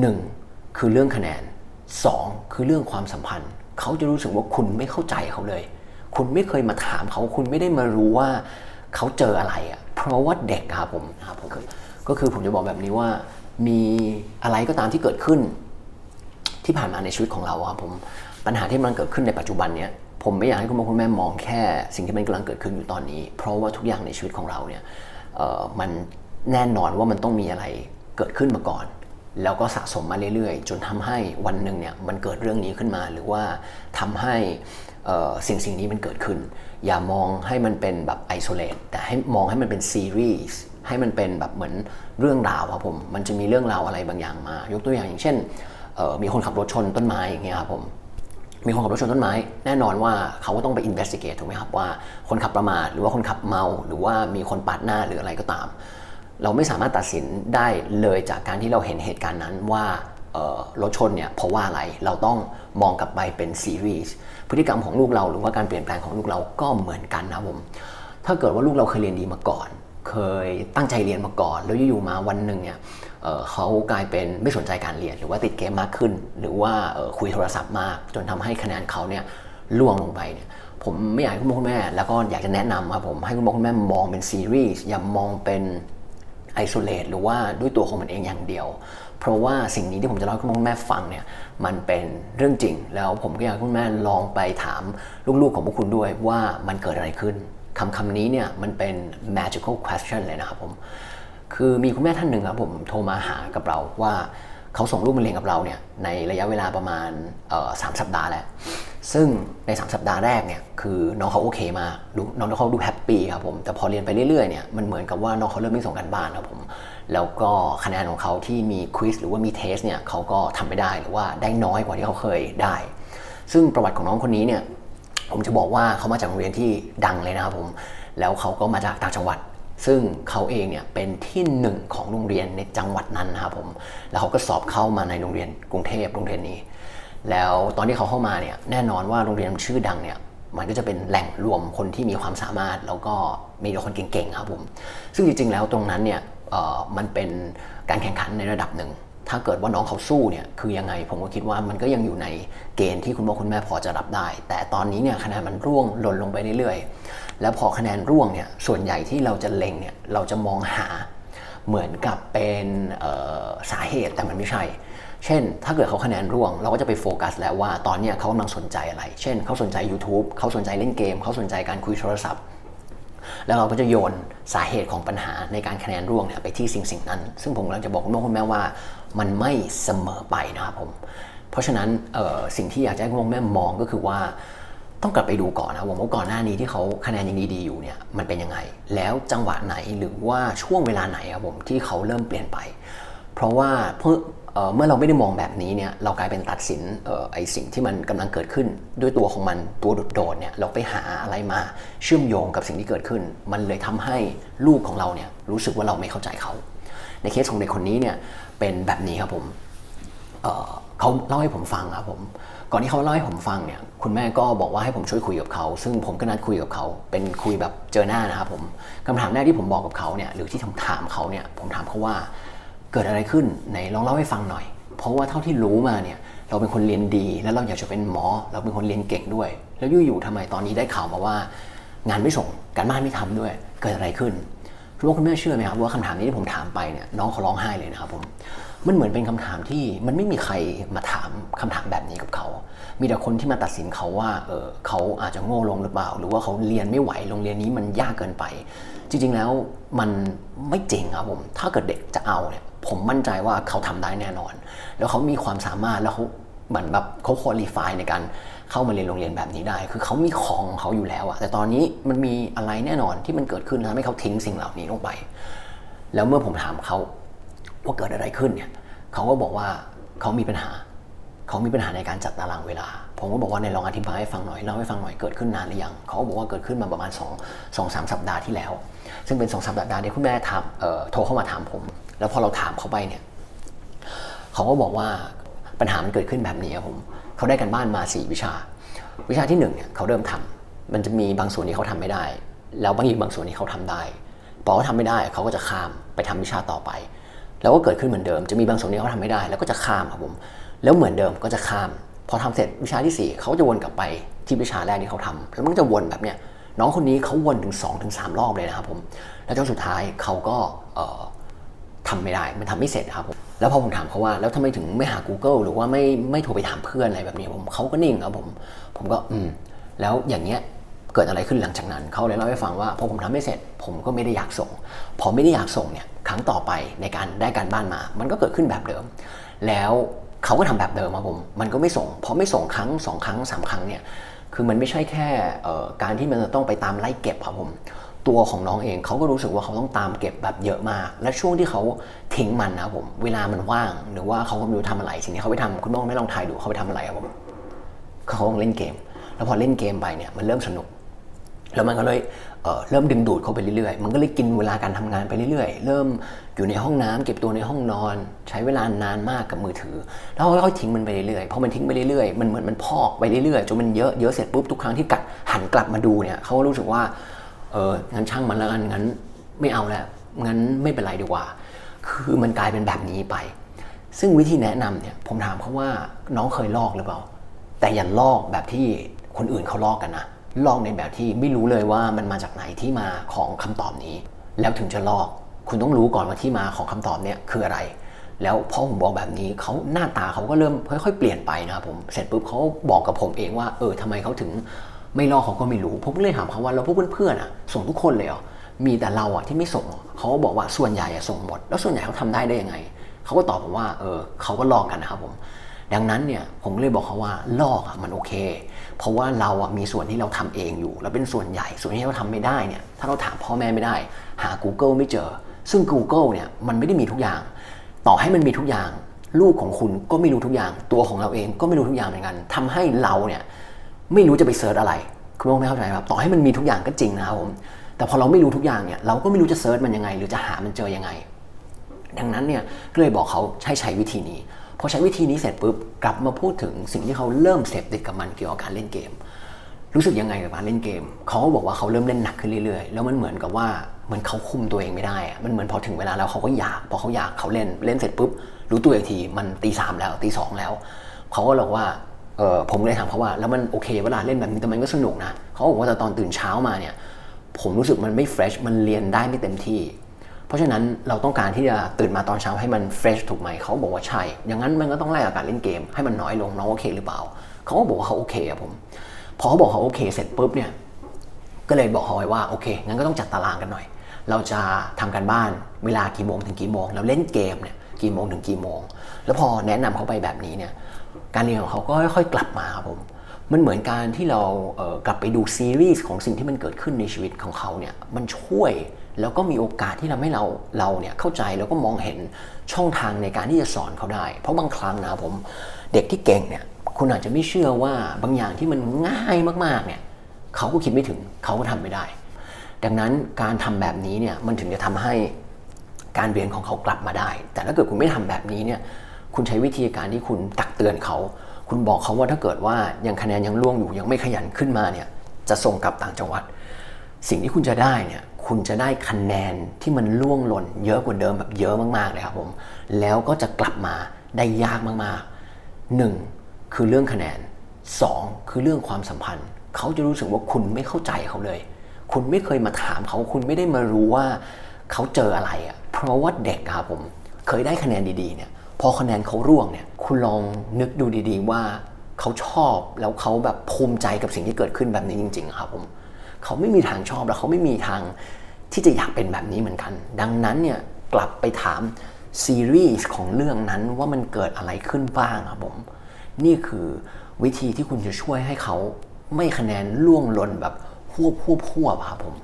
หนึ่งคือเรื่องคะแนนสองคือเรื่องความสัมพันธ์ เขาจะรู้สึกว่าคุณไม่เข้าใจเขาเลย คุณไม่เคยมาถามเขาคุณไม่ได้มารู้ว่าเขาเจออะไรอะ่ะเพราะว่าเด็กครับผมครับผมคือก็คือผมจะบอกแบบนี้ว่า มีอะไรก็ตามที่เกิดขึ้น ที่ผ่านมาในชีวิตของเราครับผมปัญหาที่มันเกิดขึ้นในปัจจุบันเนี้ยผมไม่อยากให้คุณพ่อคุณแม่มองแค่สิ่งที่มันกำลังเกิดขึ้นอยู่ตอนนี้ เพราะว่าทุกอย่างในชีวิตของเราเนี่ยมันแน่นอนว่ามันต้องมีอะไรเกิดขึ้นมาก่อน แล้วก็สะสมมาเรื่อยๆ จนทำให้วันหนึ่งเนี่ยมันเกิดเรื่องนี้ขึ้นมา หรือว่าทำให้สิ่งสิ่งนี้มันเกิดขึ้น อย่ามองให้มันเป็นแบบไอโซเลตแต่ให้มองให้มันเป็นซีรีส์ให้มันเป็นแบบเหมือนเรื่องราวครับผมมันจะมีเรื่องราวอะไรบางอย่างมา ยกตัวอย่างอย่างเช่นมีคนขับรถชนต้นไม้อย่างเงี้ยครับผมมีคนขับรถชนต้นไม้ แน่นอนว่าเขาก็ต้องไป investigate ถูกไหมครับว่าคนขับประมาทหรือว่าคนขับเมา หรือว่ามีคนปาดหน้าหรืออะไรก็ตาม เราไม่สามารถตัดสินได้เลยจากการที่เราเห็นเหตุการณ์นั้นว่ารถชนเนี่ยเพราะว่าอะไรเราต้องมองกลับไปเป็นซีรีส์พฤติกรรมของลูกเราหรือว่าการเปลี่ยนแปลงของลูกเราก็เหมือนกันนะผมถ้าเกิดว่าลูกเราเคยเรียนดีมาก่อน เคยตั้งใจเรียนมาก่อน แล้วอยู่ๆมาวันหนึ่งเนี่ยเเขากลายเป็นไม่สนใจการเรียน หรือว่าติดเกมมากขึ้น หรือว่าคุยโทรศัพท์มาก จนทำให้คะแนนเขาเนี่ยล่วงลงไปเนี่ยผมไม่อยากให้คุณพ่อคุณแม่ แล้วก็อยากจะแนะนำครับผมให้คุณพ่อคุณแม่มองเป็นซีรีส์อย่ามองเป็น ไอโซเลตหรือว่าด้วยตัวของมันเองอย่างเดียว เพราะว่าสิ่งนี้ที่ผมจะเล่าให้คุณพ่อคุณแม่ฟังเนี่ยมันเป็นเรื่องจริง แล้วผมก็อยากให้คุณแม่ลองไปถามลูกๆของพวกคุณด้วยว่ามันเกิดอะไรขึ้นคำคำนี้เนี่ยมันเป็น magical question เลยนะครับผมคือมีคุณแม่ท่านหนึ่งครับผมโทรมาหากับเราว่าเขาส่งลูกมาเรียนกับเราเนี่ยในระยะเวลาประมาณสามสัปดาห์แหล้ว ซึ่งใน 3 สัปดาห์แรกเนี่ยคือน้องเขาโอเคมากดูน้องเขาดูแฮปปี้ครับผมแต่พอเรียนไปเรื่อยๆเนี่ยมันเหมือนกับว่าน้องเขาเริ่มไม่ส่งกันบ้านครับผมแล้วก็คะแนนของเขาที่มีควิสหรือว่ามีเทสเนี่ยเขาก็ทำไม่ได้หรือว่าได้น้อยกว่าที่เขาเคยได้ ซึ่งประวัติของน้องคนนี้เนี่ยผมจะบอกว่าเขามาจากโรงเรียนที่ดังเลยนะครับผมแล้วเขาก็มาจากต่างจังหวัด ซึ่งเขาเองเนี่ยเป็นที่หนึ่งของโรงเรียนในจังหวัดนั้นนะครับผมแล้วเขาก็สอบเข้ามาในโรงเรียนกรุงเทพโรงเรียนนี้ แล้วตอนที่เขาเข้ามาเนี่ยแน่นอนว่าโรงเรียนชื่อดังเนี่ยมันก็จะเป็นแหล่งรวมคนที่มีความสามารถ แล้วก็มีแต่คนเก่งๆครับผมซึ่งจริงๆแล้วตรงนั้นเนี่ยมันเป็นการแข่งขันในระดับหนึ่ง ถ้าเกิดว่าน้องเขาสู้เนี่ยคือยังไงผมก็คิดว่ามันก็ยังอยู่ในเกณฑ์ที่คุณพ่อคุณแม่พอจะรับได้ แต่ตอนนี้เนี่ยคะแนนมันร่วงหล่นลงไปเรื่อยๆ แล้วพอคะแนนร่วงเนี่ยส่วนใหญ่ที่เราจะเล็งเนี่ยเราจะมองหาเหมือนกับเป็นสาเหตุแต่มันไม่ใช่ เช่น ถ้าเกิดเขาคะแนนร่วง เราก็จะไปโฟกัสแล้วว่าตอนนี้เขากำลังสนใจอะไร เช่น เขาสนใจ YouTube เขาสนใจเล่นเกม เขาสนใจการคุยโทรศัพท์ แล้วเราก็จะโยนสาเหตุของปัญหาในการคะแนนร่วงเนี่ยไปที่สิ่งสิ่งนั้น ซึ่งผมกำลังจะบอกคุณพ่อคุณแม่ว่ามันไม่เสมอไปนะครับผม เพราะฉะนั้นสิ่งที่อยากจะให้คุณพ่อคุณแม่มองก็คือว่าต้องกลับไปดูก่อนนะว่าก่อนหน้านี้ที่เขาคะแนนยังดีๆอยู่เนี่ยมันเป็นยังไง แล้วจังหวะไหนหรือว่าช่วงเวลาไหนครับผมที่เขาเริ่มเปลี่ยนไป เพราะว่า เมื่อเราไม่ได้มองแบบนี้เนี่ยเรากลายเป็นตัดสินออไอสิ่งที่มันกำลังเกิดขึ้น ด้วยตัวของมันตัวโดดๆเนี่ยเราไปหาอะไรมาเชื่อมโยงกับสิ่งที่เกิดขึ้น มันเลยทำให้ลูกของเราเนี่ยรู้สึกว่าเราไม่เข้าใจเขา ในเคสของเด็กคนนี้เนี่ยเป็นแบบนี้ครับผมเเขาเล่าให้ผมฟังครับผมก่อนที่เขาเล่าให้ผมฟังเนี่ยคุณแม่ก็บอกว่าให้ผมช่วยคุยกับเขา ซึ่งผมก็นัดคุยกับเขาเป็นคุยแบบเจอหน้านะครับผมคำถามแรกที่ผมบอกกับเขาเนี่ยหรือที่ผมถามเขาเนี่ยผมถามเขาว่า เกิดอะไรขึ้นไหนลองเล่าให้ฟังหน่อย เพราะว่าเท่าที่รู้มาเนี่ยเราเป็นคนเรียนดีแล้วเราอยากจะเป็นหมอ เราเป็นคนเรียนเก่งด้วย แล้วอยู่ๆทำไมตอนนี้ได้ข่าวมาว่า งานไม่ส่งการบ้านไม่ทำด้วย เกิดอะไรขึ้นคุณพ่อคุณแม่เชื่อไหมครับว่าคำถามนี้ที่ผมถามไปเนี่ยน้องเขาร้องไห้เลยนะครับผมมันเหมือนเป็นคำถามที่มันไม่มีใครมาถามคำถามแบบนี้กับเขา มีแต่คนที่มาตัดสินเขาว่าเออเขาอาจจะโง่ลงหรือเปล่า หรือว่าเขาเรียนไม่ไหวโรงเรียนนี้มันยากเกินไป จริงๆแล้วมันไม่จริงครับผมถ้าเกิดเด็กจะเอาเนี่ย ผมมั่นใจว่าเขาทำได้แน่นอน แล้วเขามีความสามารถแล้วเขาเหมือนแบบเขาคุริฟายในการเข้ามาเรียนโรงเรียนแบบนี้ได้ คือเขามีของของเขาอยู่แล้วอะแต่ตอนนี้มันมีอะไรแน่นอนที่มันเกิดขึ้นทำให้เขาทิ้งสิ่งเหล่านี้ลงไป แล้วเมื่อผมถามเขาว่าเกิดอะไรขึ้นเนี่ยเขาก็บอกว่าเขามีปัญหา เขามีปัญหาในการจัดตารางเวลา ผมก็บอกว่าในลองอธิบายให้ฟังหน่อยเล่าให้ฟังหน่อยเกิดขึ้นนานหรือยังเขาก็บอกว่าเกิดขึ้นมาประมาณ2องสสัปดาห์ที่แล้ว ซึ่งเป็นสองสัปดาห์ที่คุณแม่ถามโทรเข้ามาถามผม แล้วพอเราถามเขาไปเนี่ยเขาก็บอกว่าปัญหามันเกิดขึ้นแบบนี้ครับผมเขาได้กันบ้านมาสี่วิชา วิชาที่หนึ่งเนี่ยเขาเริ่มทำมันจะมีบางส่วนที่เขาทำไม่ได้ แล้วบางอีกบางส่วนที่เขาทำได้พอเขาทำไม่ได้เขาก็จะข้ามไปทำวิชาต่อไปแล้วก็เกิดขึ้นเหมือนเดิม จะมีบางส่วนที่เขาทำไม่ได้ แล้วก็จะข้ามครับผม แล้วเหมือนเดิมก็จะข้าม พอทำเสร็จวิชาที่ 4 เขาจะวนกลับไปที่วิชาแรกที่เขาทำแล้วมันจะวนแบบเนี้ยน้องคนนี้เขาวนถึง2-3ถึงรอบเลยนะครับผมแล้วจนสุดท้ายเขาก็เอ่อทำไม่ได้ มันทำไม่เสร็จครับผม แล้วพอผมถามเขาว่า แล้วทำไมถึงไม่หา Google หรือว่าไม่ไม่โทรไปถามเพื่อนอะไรแบบนี้ผมเขาก็นิ่งครับผม ผมก็อืม แล้วอย่างเงี้ยเกิดอะไรขึ้นหลังจากนั้น เขาเลยเล่าให้ฟังว่าพอผมทำไม่เสร็จ ผมก็ไม่ได้อยากส่ง พอไม่ได้อยากส่งเนี่ย ครั้งต่อไปในการได้การบ้านมา มันก็เกิดขึ้นแบบเดิม แล้ว เขาก็ทำแบบเดิมครับผม มันก็ไม่ส่ง เพอไม่ส่งครั้งสองครั้งสามครั้งเนี่ย คือมันไม่ใช่แค่การที่มันจะต้องไปตามไล่เก็บครับผม ตัวของน้องเองเขาก็รู้สึกว่าเขาต้องตามเก็บแบบเยอะมาก และช่วงที่เขาทิ้งมันนะผม เวลามันว่าง หรือว่าเขาก็ไม่รู้ทำอะไร สิ่งที่เขาไปทำคุณน้องไม่ลองทายดูเขาไปทำอะไรครับผม เขาเล่นเกม แล้วพอเล่นเกมไปเนี่ย มันเริ่มสนุก แล้วมันก็เลยเเริ่มดึงดูดเขาไปเรื่อยๆ มันก็เลยกินเวลาการทำงานไปเรื่อยๆ เริ่มอยู่ในห้องน้ำเก็บตัวในห้องนอน ใช้เวลานานมากกับมือถือ แล้วค่อยทิ้งมันไปเรื่อยๆพอมันทิ้งไปเรื่อยๆ มันเหมือนมันพอกไปเรื่อยๆ จนมันเยอะเยอะเสร็จปุ๊บทุกครั้งที่กัดหันกลับมาดูเนี่ยเขาก็รู้สึกว่าเอองั้นช่างมันแล้วกันงั้นไม่เอาแล้วงั้นไม่เป็นไรดีกว่า คือมันกลายเป็นแบบนี้ไป ซึ่งวิธีแนะนำเนี่ยผมถามเขาว่าน้องเคยลอกหรือเปล่า แต่อย่าลอกแบบที่คนอื่นเขาลอกกันนะ ลอกในแบบที่ไม่รู้เลยว่ามันมาจากไหนที่มาของคำตอบนี้ แล้วถึงจะลอก คุณต้องรู้ก่อนว่าที่มาของคำตอบเนี่ยคืออะไร แล้วพอผมบอกแบบนี้เขาหน้าตาเขาก็เริ่มค่อยๆเปลี่ยนไปนะครับผมเสร็จปุ๊บเขาบอกกับผมเองว่าเออทำไมเขาถึงไม่ลอกเขาก็ไม่รู้ ผมก็เลยถามเขาว่าแล้วพวกเพื่อนๆอะส่งทุกคนเลยเหรอมีแต่เราอะที่ไม่ส่งเขาบอกว่าส่วนใหญ่อะส่งหมด แล้วส่วนใหญ่เขาทำได้ได้ยังไงเขาก็ตอบผมว่าเออเขาก็ลอกกันนะครับผม ดังนั้นเนี่ยผมเลยบอกเขาว่าลอกอมันโอเค เพราะว่าเราอะมีส่วนที่เราทำเองอยู่ แล้วเป็นส่วนใหญ่ส่วนที่เราทำไม่ได้เนี่ยถ้าเราถามพ่อแม่ไม่ได้ หา Google ไม่เจอ ซึ่ง Google เนี่ยมันไม่ได้มีทุกอย่าง ต่อให้มันมีทุกอย่าง ลูกของคุณก็ไม่รู้ทุกอย่าง ตัวของเราเองก็ไม่รู้ทุกอย่างเหมือนกันทำให้เราเนี่ยไม่รู้จะไปเซิร์ชอะไรคุณผู้ชมไม่เข้าใจครับต่อให้มันมีทุกอย่างก็จริงนะครับผมแต่พอเราไม่รู้ทุกอย่างเนี่ยเราก็ไม่รู้จะเซิร์ชมันยังไง หรือจะหามันเจอยังไง ดังนั้นเนี่ยก็เลยบอกเขาใช้ใช้วิธีนี้ พอใช้วิธีนี้เสร็จปุ๊บกลับมาพูดถึงสิ่งที่เขาเริ่มเสพติดกับมันเกี่ยวกับการเล่นเกม รู้สึกยังไงกับการเล่นเกม เขาก็บอกว่าเขาเริ่มเล่นหนักขึ้นเรื่อยๆ แล้วมันเหมือนกับว่าเหมือนเขาคุมตัวเองไม่ได้มันเหมือนพอถึงเวลาแล้วเขาก็อยากพอเขาอยากเขาเล่นเล่นเสร็จปุ๊บรู้ตัวอีกทีมันตีสามแล้วตีสองแล้วเขาก็บอกว่าเออผมเลยถามเขาว่าแล้วมันโอเคเวลาเล่นแบบนี้แต่มันก็สนุกนะเขาบอกว่าแต่ตอนตื่นเช้ามาเนี่ยผมรู้สึกมันไม่เฟรชมันเรียนได้ไม่เต็มที่ เพราะฉะนั้นเราต้องการที่จะตื่นมาตอนเช้าให้มันเฟรชถูกไหมเขาบอกว่าใช่ อย่างนั้นมันก็ต้องไล่กับการเล่นเกม ให้มันน้อยลงน้องโอเคหรือเปล่า เขาก็บอกว่าเขาโอเคอะผม พอเขาบอกเขาโอเคเสร็จปุ๊บเนี่ย ก็เลยบอกเขาไว้ว่าโอเค งั้นก็ต้องจัดตารางกันหน่อย เราจะทำการบ้านเวลากี่โมงถึงกี่โมงแล้วเล่นเกมเนี่ยกี่โมงถึงกี่โมง แล้วพอแนะนำเขาไปแบบนี้เนี่ย การเรียนของเขาก็ค่อยๆกลับมาครับผม มันเหมือนการที่เรากลับไปดูซีรีส์ของสิ่งที่มันเกิดขึ้นในชีวิตของเขาเนี่ย มันช่วย แล้วก็มีโอกาสที่ทำให้เราเราเนี่ยเข้าใจแล้วก็มองเห็นช่องทางในการที่จะสอนเขาได้ เพราะบางครั้งนะผมเด็กที่เก่งเนี่ยคุณอาจจะไม่เชื่อว่าบางอย่างที่มันง่ายมากๆเนี่ยเขาก็คิดไม่ถึงเขาก็ทำไม่ได้ ดังนั้นการทำแบบนี้เนี่ยมันถึงจะทำให้การเรียนของเขากลับมาได้ แต่ถ้าเกิดคุณไม่ทำแบบนี้เนี่ยคุณใช้วิธีการที่คุณตักเตือนเขา คุณบอกเขาว่าถ้าเกิดว่ายังคะแนนยังล่วงอยู่ยังไม่ขยันขึ้นมาเนี่ยจะส่งกลับต่างจังหวัด สิ่งที่คุณจะได้เนี่ย คุณจะได้คะแนนที่มันล่วงหล่น เยอะกว่าเดิมแบบเยอะมากๆเลยครับผม แล้วก็จะกลับมาได้ยากมากๆหนึ่งคือเรื่องคะแนนสองคือเรื่องความสัมพันธ์ เขาจะรู้สึกว่าคุณไม่เข้าใจเขาเลย คุณไม่เคยมาถามเขา คุณไม่ได้มารู้ว่าเขาเจออะไรอะ่ะ เพราะว่าเด็กครับผม เคยได้คะแนนดีๆเนี่ย พอคะแนนเขาร่วงเนี่ย คุณลองนึกดูดีๆว่าเขาชอบแล้วเขาแบบภูมิใจกับสิ่งที่เกิดขึ้นแบบนี้จริง ๆ ครับผม เขาไม่มีทางชอบแล้วเขาไม่มีทางที่จะอยากเป็นแบบนี้เหมือนกัน ดังนั้นเนี่ยกลับไปถามซีรีส์ของเรื่องนั้นว่ามันเกิดอะไรขึ้นบ้างครับผม นี่คือวิธีที่คุณจะช่วยให้เขาไม่คะแนนล่วงหล่นแบบหวบหวบหวบครับผม